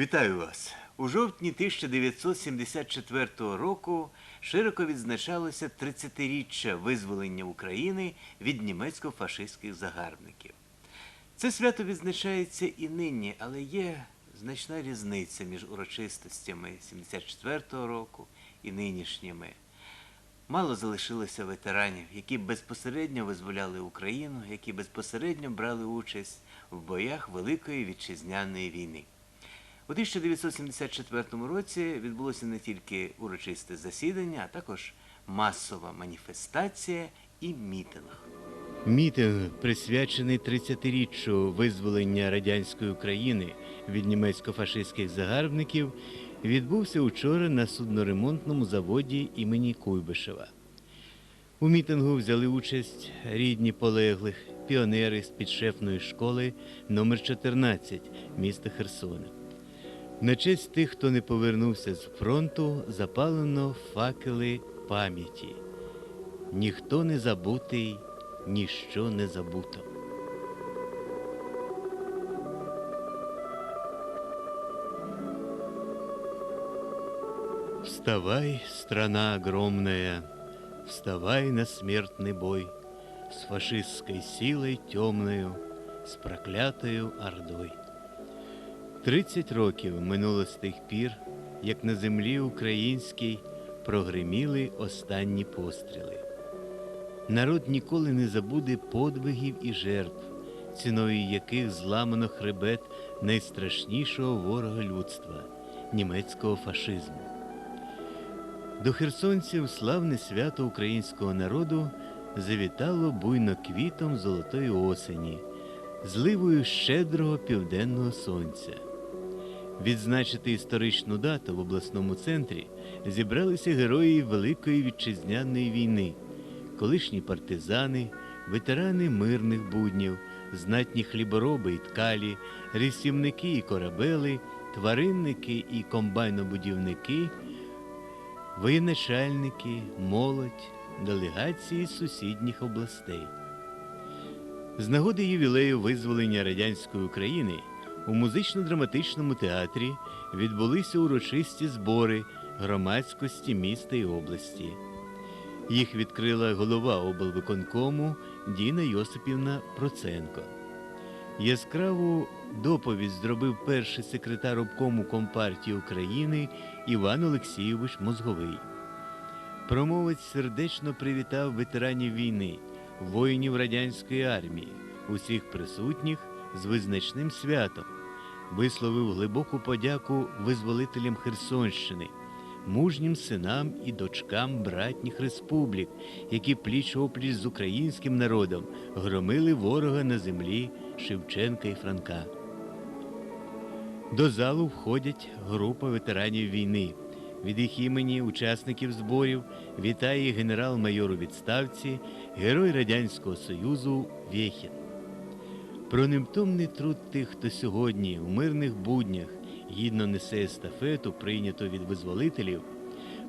Вітаю вас! У жовтні 1974 року широко відзначалося 30-річчя визволення України від німецько-фашистських загарбників. Це свято відзначається і нині, але є значна різниця між урочистостями 74 року і нинішніми. Мало залишилося ветеранів, які безпосередньо визволяли Україну, які безпосередньо брали участь в боях Великої вітчизняної війни. У 1974 році відбулося не тільки урочисте засідання, а також масова маніфестація і мітинг. Мітинг, присвячений 30-річчю визволення радянської України від німецько-фашистських загарбників, відбувся учора на судноремонтному заводі імені Куйбишева. У мітингу взяли участь рідні полеглих, піонери з підшефної школи номер 14 міста Херсона. На честь тих, хто не повернувся з фронту, запалено факели пам'яті. Ніхто не забутий, ніщо не забуто. Вставай, страна огромная, вставай на смертный бой с фашистской силой темною, с проклятою ордой. Тридцять років минуло з тих пір, як на землі українській прогриміли останні постріли. Народ ніколи не забуде подвигів і жертв, ціною яких зламано хребет найстрашнішого ворога людства німецького фашизму. До херсонців славне свято українського народу завітало буйно квітом золотої осені, зливою щедрого південного сонця. Відзначити історичну дату в обласному центрі зібралися герої Великої вітчизняної війни, колишні партизани, ветерани мирних буднів, знатні хлібороби і ткалі, рисівники і корабели, тваринники і комбайнобудівники, воєначальники, молодь, делегації сусідніх областей. З нагоди ювілею визволення радянської України у музично-драматичному театрі відбулися урочисті збори громадськості міста і області. Їх відкрила голова облвиконкому Діна Йосипівна Проценко. Яскраву доповідь зробив перший секретар обкому Компартії України Іван Олексійович Мозговий. Промовець сердечно привітав ветеранів війни, воїнів радянської армії, усіх присутніх з визначним святом, висловив глибоку подяку визволителям Херсонщини, мужнім синам і дочкам братніх республік, які пліч опліч з українським народом громили ворога на землі Шевченка і Франка. До залу входять група ветеранів війни. Від їх імені учасників зборів вітає генерал-майор у відставці, герой Радянського Союзу Вєхін. Про невтомний труд тих, хто сьогодні у мирних буднях гідно несе естафету, прийняту від визволителів,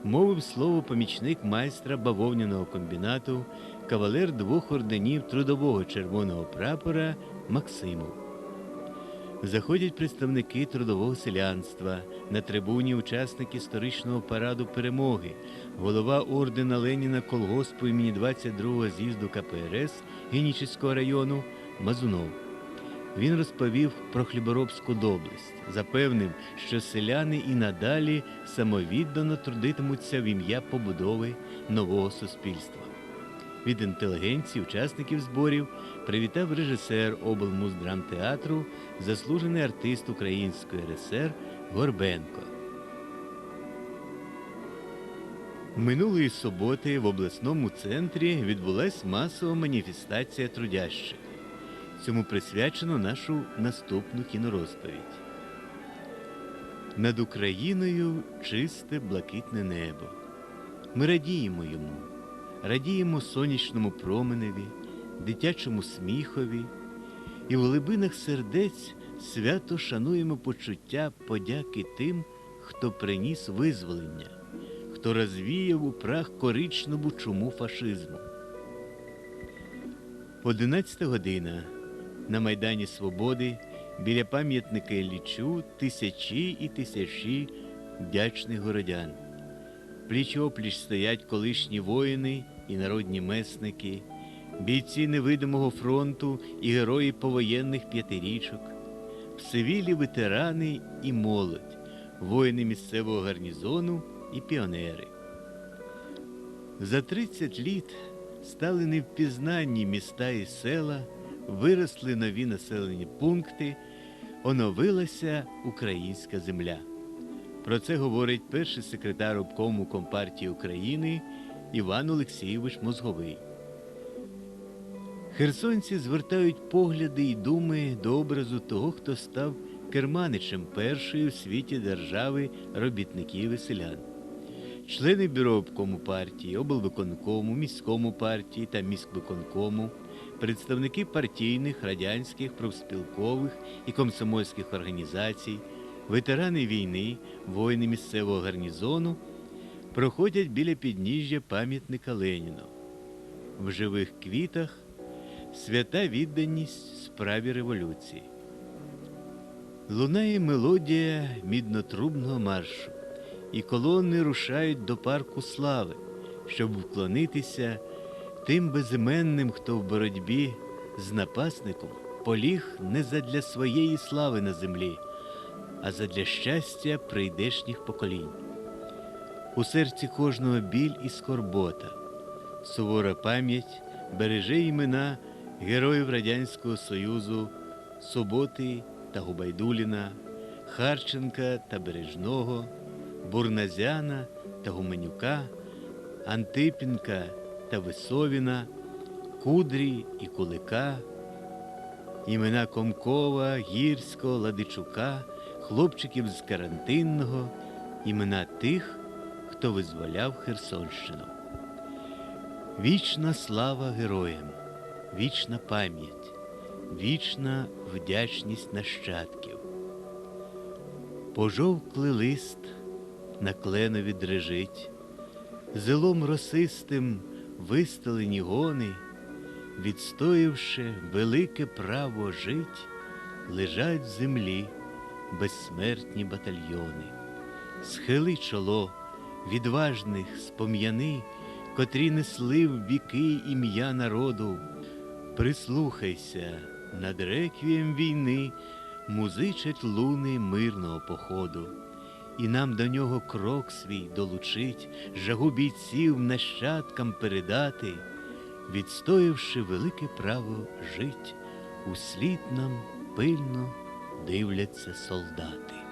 мовив слово помічник майстра бавовняного комбінату, кавалер двох орденів трудового червоного прапора Максимов. Заходять представники трудового селянства, на трибуні учасник історичного параду перемоги, голова ордена Леніна колгоспу імені 22-го з'їзду КПРС Генічеського району Мазунов. Він розповів про хліборобську доблесть, запевнив, що селяни і надалі самовіддано трудитимуться в ім'я побудови нового суспільства. Від інтелігенції учасників зборів привітав режисер облмуздрамтеатру, заслужений артист Української РСР Горбенко. Минулої суботи в обласному центрі відбулась масова маніфестація трудящих. Цьому присвячено нашу наступну кінорозповідь. Над Україною чисте блакитне небо. Ми радіємо йому, радіємо сонячному променеві, дитячому сміхові, і в глибинах сердець свято шануємо почуття подяки тим, хто приніс визволення, хто розвіяв у прах коричневу чуму фашизму. Одинадцята година на Майдані Свободи біля пам'ятника Іллічу тисячі і тисячі вдячних городян. Пліч опліч стоять колишні воїни і народні месники, бійці невидимого фронту і герої повоєнних п'ятирічок, всевілі ветерани і молодь, воїни місцевого гарнізону і піонери. За 30 літ стали невпізнанні міста і села, виросли нові населені пункти, оновилася українська земля. Про це говорить перший секретар обкому Компартії України Іван Олексійович Мозговий. Херсонці звертають погляди і думи до образу того, хто став керманичем першої у світі держави робітників і селян. Члени бюро обкому партії, облвиконкому, міському партії та міськвиконкому, представники партійних, радянських, профспілкових і комсомольських організацій, ветерани війни, воїни місцевого гарнізону проходять біля підніжжя пам'ятника Леніну. В живих квітах свята відданість справі революції. Лунає мелодія міднотрубного маршу, і колони рушають до парку слави, щоб вклонитися тим безіменним, хто в боротьбі з напасником поліг не задля своєї слави на землі, а задля щастя прийдешніх поколінь. У серці кожного біль і скорбота, сувора пам'ять береже імена героїв Радянського Союзу Соботи та Губайдуліна, Харченка та Бережного, Бурназяна та Гуменюка, Антипінка та Висовіна, Кудрі і Кулика, імена Комкова, Гірського, Ладичука, хлопчиків з карантинного, імена тих, хто визволяв Херсонщину. Вічна слава героям, вічна пам'ять, вічна вдячність нащадків. Пожовклий лист на кленові дрижить, зелом росистим вистелені гони, відстоявши велике право жить, лежать в землі безсмертні батальйони. Схили чоло відважних спом'яни, котрі несли в віки ім'я народу. Прислухайся, над реквієм війни музичать луни мирного походу, і нам до нього крок свій долучить, жагу бійців нащадкам передати, відстоявши велике право жить, услід нам пильно дивляться солдати.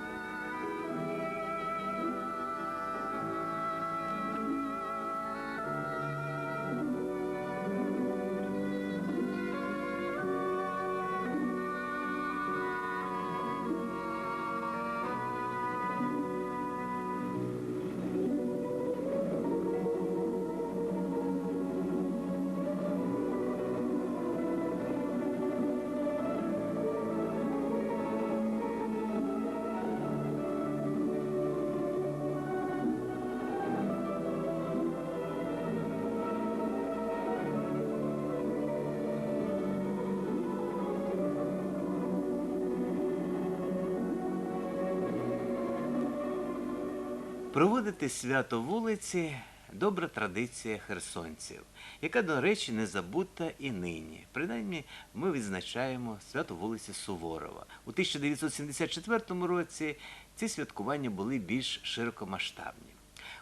Проводити свято вулиці добра традиція херсонців, яка, до речі, не забута і нині. Принаймні, ми відзначаємо свято вулиці Суворова. У 1974 році ці святкування були більш широкомасштабні.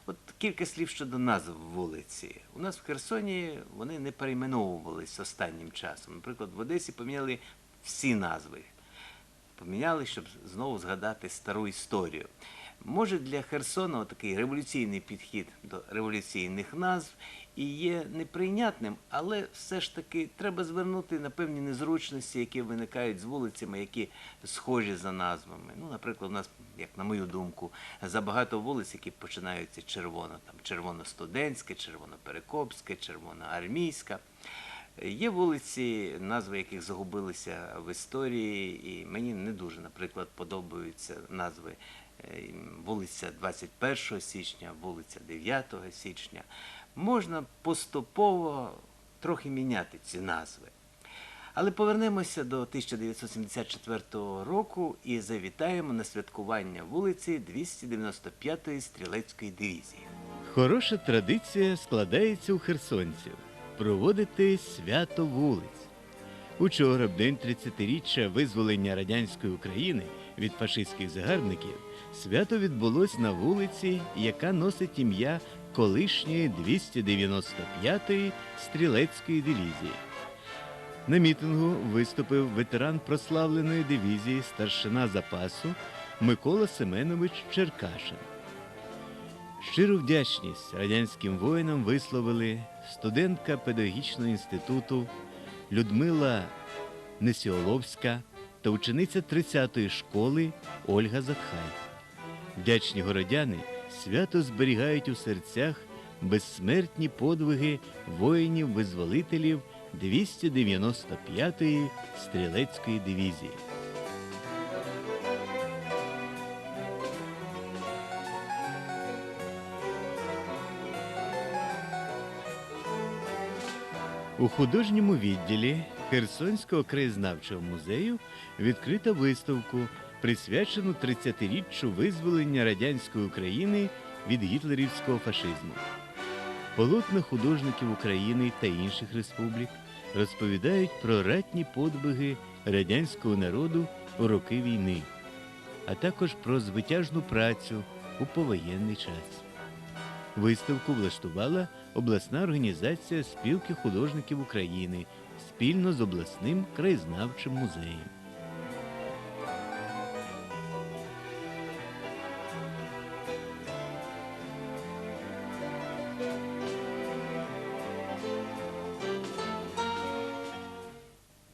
От кілька слів щодо назв вулиці. У нас в Херсоні вони не перейменовувались останнім часом. Наприклад, в Одесі поміняли всі назви поміняли, щоб знову згадати стару історію. Може, для Херсона такий революційний підхід до революційних назв і є неприйнятним, але все ж таки треба звернути на певні незручності, які виникають з вулицями, які схожі за назвами. Ну, наприклад, у нас, як на мою думку, забагато вулиць, які починаються червоно, там червоно-студентське, червоно-перекопське, червоно-армійська. Є вулиці, назви яких загубилися в історії, і мені не дуже, наприклад, подобаються назви вулиця 21 січня, вулиця 9 січня. Можна поступово трохи міняти ці назви. Але повернемося до 1974 року і завітаємо на святкування вулиці 295-ї стрілецької дивізії. Хороша традиція складається у херсонців проводити свято вулиць. Учора, в день 30-річчя визволення радянської України від фашистських загарбників, свято відбулось на вулиці, яка носить ім'я колишньої 295-ї стрілецької дивізії. На мітингу виступив ветеран прославленої дивізії старшина запасу Микола Семенович Черкашин. Щиру вдячність радянським воїнам висловили студентка педагогічного інституту Людмила Несіоловська та учениця 30-ї школи Ольга Затхай. Вдячні городяни свято зберігають у серцях безсмертні подвиги воїнів-визволителів 295-ї стрілецької дивізії. У художньому відділі Херсонського краєзнавчого музею відкрита виставку, присвячену 30-річчю визволення радянської України від гітлерівського фашизму. Полотна художників України та інших республік розповідають про ратні подвиги радянського народу у роки війни, а також про звитяжну працю у повоєнний час. Виставку влаштувала обласна організація спілки художників України спільно з обласним краєзнавчим музеєм.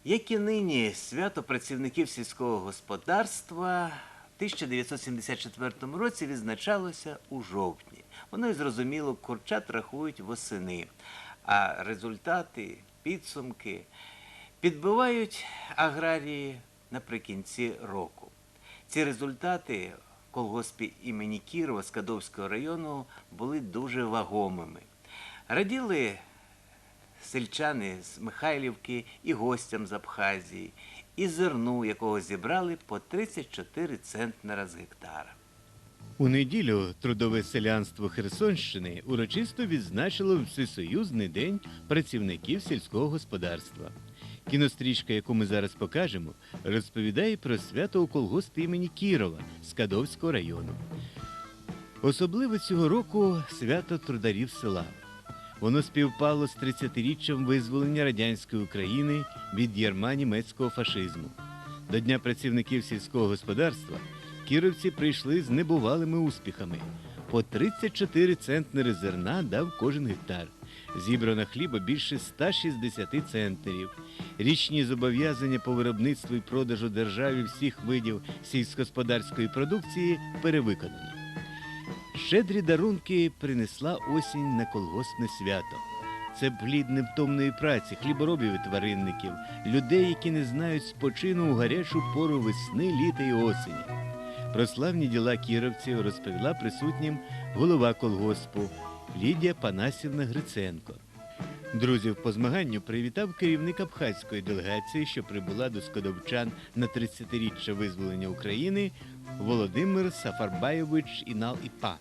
Як і нині свято працівників сільського господарства в 1974 році відзначалося у жовтні. Воно і зрозуміло, курчат рахують восени, а результати, підсумки підбивають аграрії наприкінці року. Ці результати в колгоспі імені Кірова Скадовського району були дуже вагомими. Раділи сельчани з Михайлівки і гостям з Абхазії, і зерну, якого зібрали по 34 центнера з гектара. У неділю трудове селянство Херсонщини урочисто відзначило Всесоюзний день працівників сільського господарства. Кінострічка, яку ми зараз покажемо, розповідає про свято у колгоспі імені Кірова Скадовського району. Особливо цього року свято трударів села. Воно співпало з 30-річчям визволення радянської України від ярма німецького фашизму. До Дня працівників сільського господарства кіровці прийшли з небувалими успіхами. По 34 центнери зерна дав кожен гектар. Зібрано хліба більше 160 центнерів. Річні зобов'язання по виробництву і продажу державі всіх видів сільськогосподарської продукції перевиконано. Щедрі дарунки принесла осінь на колгоспне свято. Це плід невтомної праці, хліборобів і тваринників, людей, які не знають спочину у гарячу пору весни, літа і осені. Про славні діла кіровців розповіла присутнім голова колгоспу Лідія Панасівна Гриценко. Друзів по змаганню привітав керівник абхазької делегації, що прибула до Скодовчан на 30-річчя визволення України Володимир Сафарбайович Інал Іпа.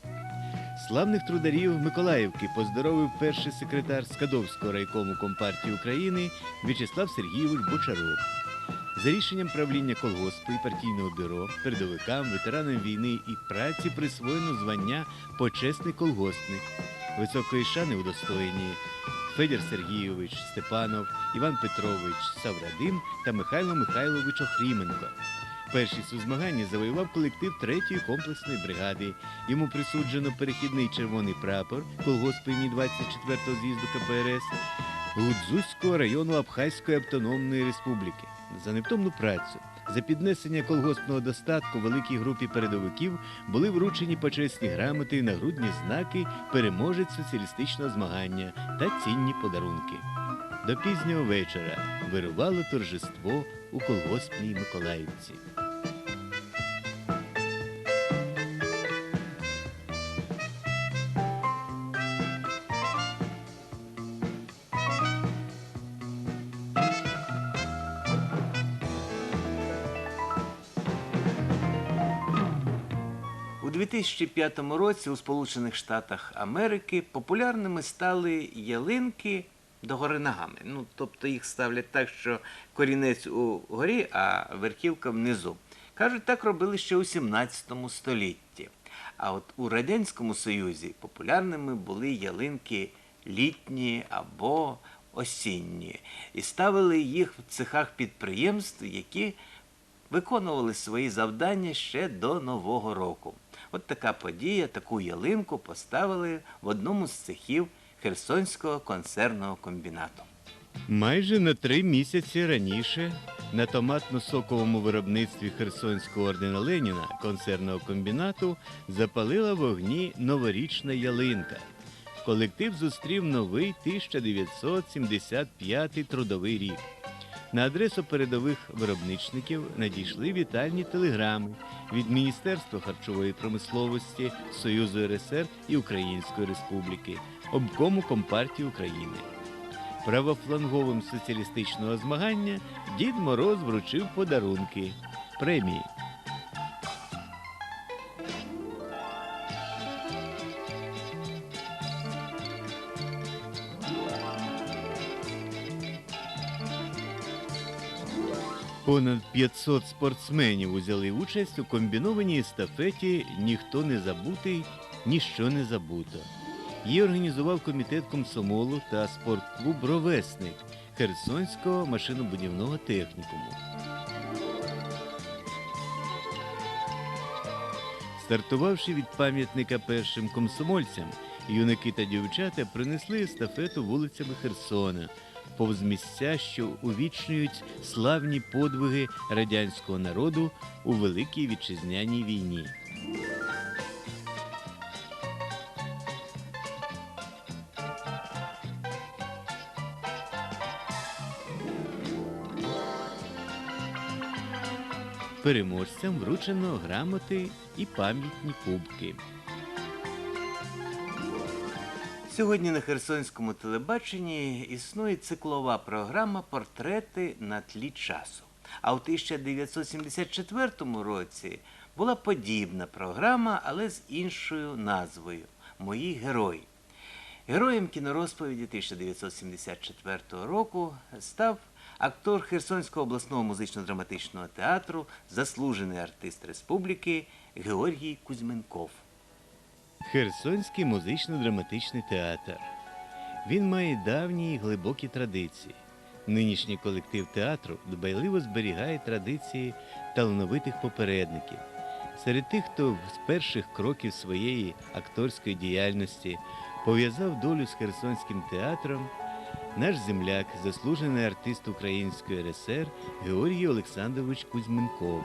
Славних трударів Миколаївки поздоровив перший секретар Скадовського райкому Компартії України В'ячеслав Сергійович Бочаров. За рішенням правління колгоспу і партійного бюро передовикам, ветеранам війни і праці присвоєно звання почесний колгоспник. Високої шани удостоєні Федір Сергійович Степанов, Іван Петрович Саврадим та Михайло Михайлович Охріменко. Першість у змаганні завоював колектив третьої комплексної бригади. Йому присуджено перехідний червоний прапор колгоспу імені 24-го з'їзду КПРС Гудзузького району Абхазької автономної республіки за невтомну працю. За піднесення колгоспного достатку великій групі передовиків були вручені почесні грамоти і нагрудні знаки переможець соціалістичного змагання та цінні подарунки. До пізнього вечора вирувало торжество у колгоспній Миколаївці. 2005 році у Сполучених Штатах Америки популярними стали ялинки догори ногами. Ну, тобто їх ставлять так, що корінець угорі, а верхівка внизу. Кажуть, так робили ще у 17 столітті. А от у Радянському Союзі популярними були ялинки літні або осінні. І ставили їх в цехах підприємств, які виконували свої завдання ще до Нового року. От така подія, таку ялинку поставили в одному з цехів Херсонського консервного комбінату. Майже на три місяці раніше на томатно-соковому виробництві Херсонського ордена Леніна концерного комбінату запалила вогні новорічна ялинка. Колектив зустрів новий 1975 трудовий рік. На адресу передових виробничників надійшли вітальні телеграми від Міністерства харчової промисловості Союзу РСР і Української Республіки, обкому Компартії України. Правофланговим соціалістичного змагання Дід Мороз вручив подарунки премії. Понад 500 спортсменів узяли участь у комбінованій естафеті Ніхто не забутий, ніщо не забуто. Її організував комітет комсомолу та спортклуб Ровесник Херсонського машинобудівного технікуму. Стартувавши від пам'ятника першим комсомольцям, юнаки та дівчата принесли естафету вулицями Херсона, повз місця, що увічнюють славні подвиги радянського народу у Великій Вітчизняній війні. Переможцям вручено грамоти і пам'ятні кубки. Сьогодні на Херсонському телебаченні існує циклова програма Портрети на тлі часу. А у 1974 році була подібна програма, але з іншою назвою Мої герої. Героєм кінорозповіді 1974 року став актор Херсонського обласного музично-драматичного театру, заслужений артист республіки Георгій Кузьменков. Херсонський музично-драматичний театр. Він має давні і глибокі традиції. Нинішній колектив театру дбайливо зберігає традиції талановитих попередників. Серед тих, хто з перших кроків своєї акторської діяльності пов'язав долю з Херсонським театром, наш земляк, заслужений артист Української РСР Георгій Олександрович Кузьменков.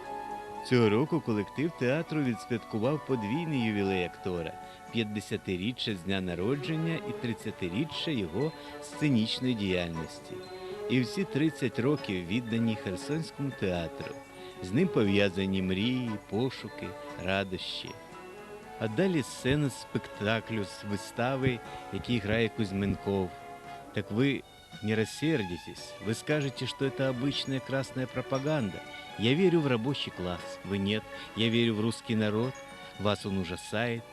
Цього року колектив театру відсвяткував подвійний ювілей актора 50-річчя з дня народження і 30-річчя його сценічної діяльності. І всі 30 років віддані Херсонському театру. З ним пов'язані мрії, пошуки, радощі. А далі сцена спектаклю, з вистави, який грає Кузьменков. Так вы не рассердитесь. Вы скажете, что это обычная красная пропаганда. Я верю в рабочий класс. Вы нет. Я верю в русский народ. Вас он ужасает.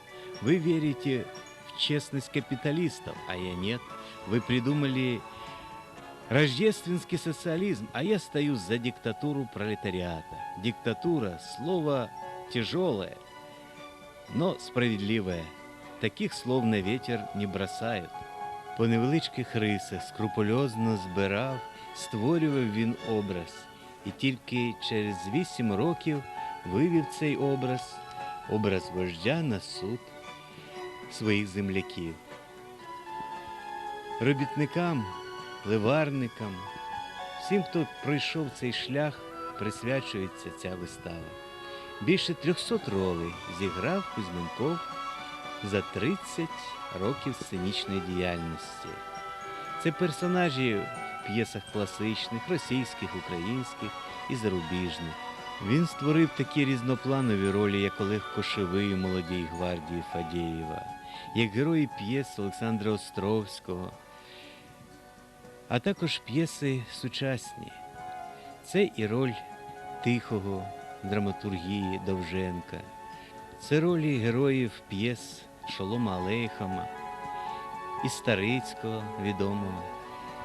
Вы верите в честность капиталистов, а я нет. Вы придумали рождественский социализм, а я стою за диктатуру пролетариата. Диктатура – слово тяжелое, но справедливое. Таких слов на ветер не бросают. По невеличких рисах скрупульозно збирав, створював він образ, і тільки через вісім років вивів цей образ, образ вождя на суд своїх земляків. Робітникам, ливарникам, всім, хто пройшов цей шлях, присвячується ця вистава. Більше 300 ролей зіграв Кузьменков за 30 років сценічної діяльності. Це персонажі в п'єсах класичних, російських, українських і зарубіжних. Він створив такі різнопланові ролі, як Олег Кошевий у молодій гвардії Фадєєва, як герої п'єс Олександра Островського, а також п'єси сучасні. Це і роль тихого драматургії Довженка. Це ролі героїв п'єс Шолома Алейхама і Старицького відомого,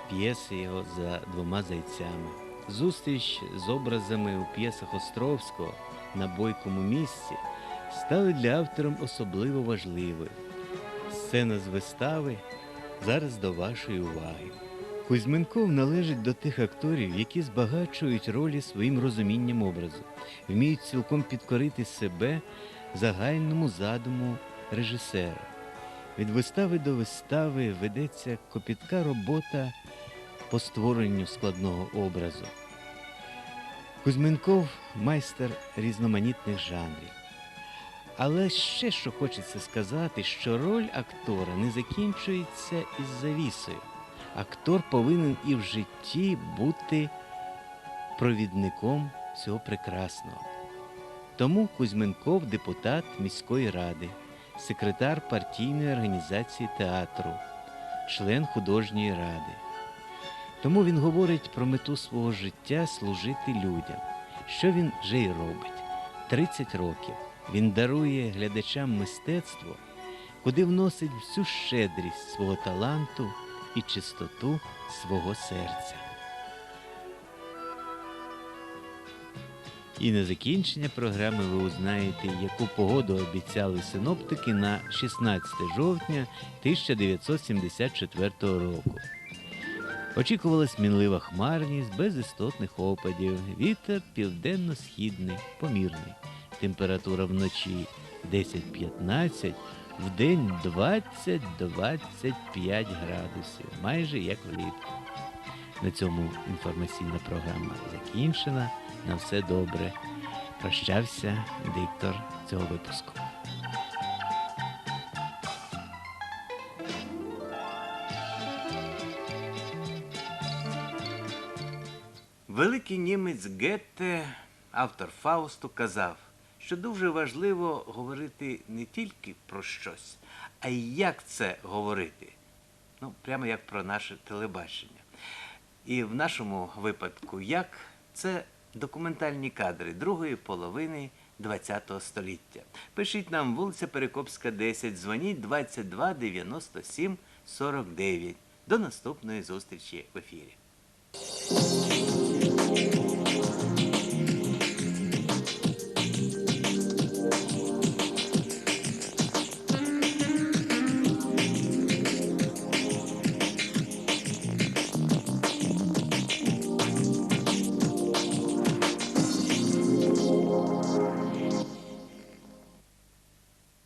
п'єси його за двома зайцями. Зустріч з образами у п'єсах Островського на бойкому місці стали для автором особливо важливою. Сцена з вистави зараз до вашої уваги. Кузьменков належить до тих акторів, які збагачують ролі своїм розумінням образу, вміють цілком підкорити себе загальному задуму режисера. Від вистави до вистави ведеться копітка робота по створенню складного образу. Кузьменков майстер різноманітних жанрів. Але ще що хочеться сказати, що роль актора не закінчується із завісою. Актор повинен і в житті бути провідником цього прекрасного. Тому Кузьменков депутат міської ради, секретар партійної організації театру, член художньої ради. Тому він говорить про мету свого життя служити людям, що він вже й робить. 30 років він дарує глядачам мистецтво, куди вносить всю щедрість свого таланту і чистоту свого серця. І на закінчення програми ви узнаєте, яку погоду обіцяли синоптики на 16 жовтня 1974 року. Очікувалась мінлива хмарність без істотних опадів, вітер південно-східний, помірний. Температура вночі 10-15, вдень 20-25 градусів, майже як влітку. На цьому інформаційна програма закінчена. На все добре. Прощався диктор цього випуску. Великий німець Гетте, автор Фаусту, казав, що дуже важливо говорити не тільки про щось, а й як це говорити. Ну, прямо як про наше телебачення. І в нашому випадку, як це документальні кадри другої половини ХХ століття. Пишіть нам вулиця Перекопська, 10, дзвоніть 22 97 49. До наступної зустрічі в ефірі.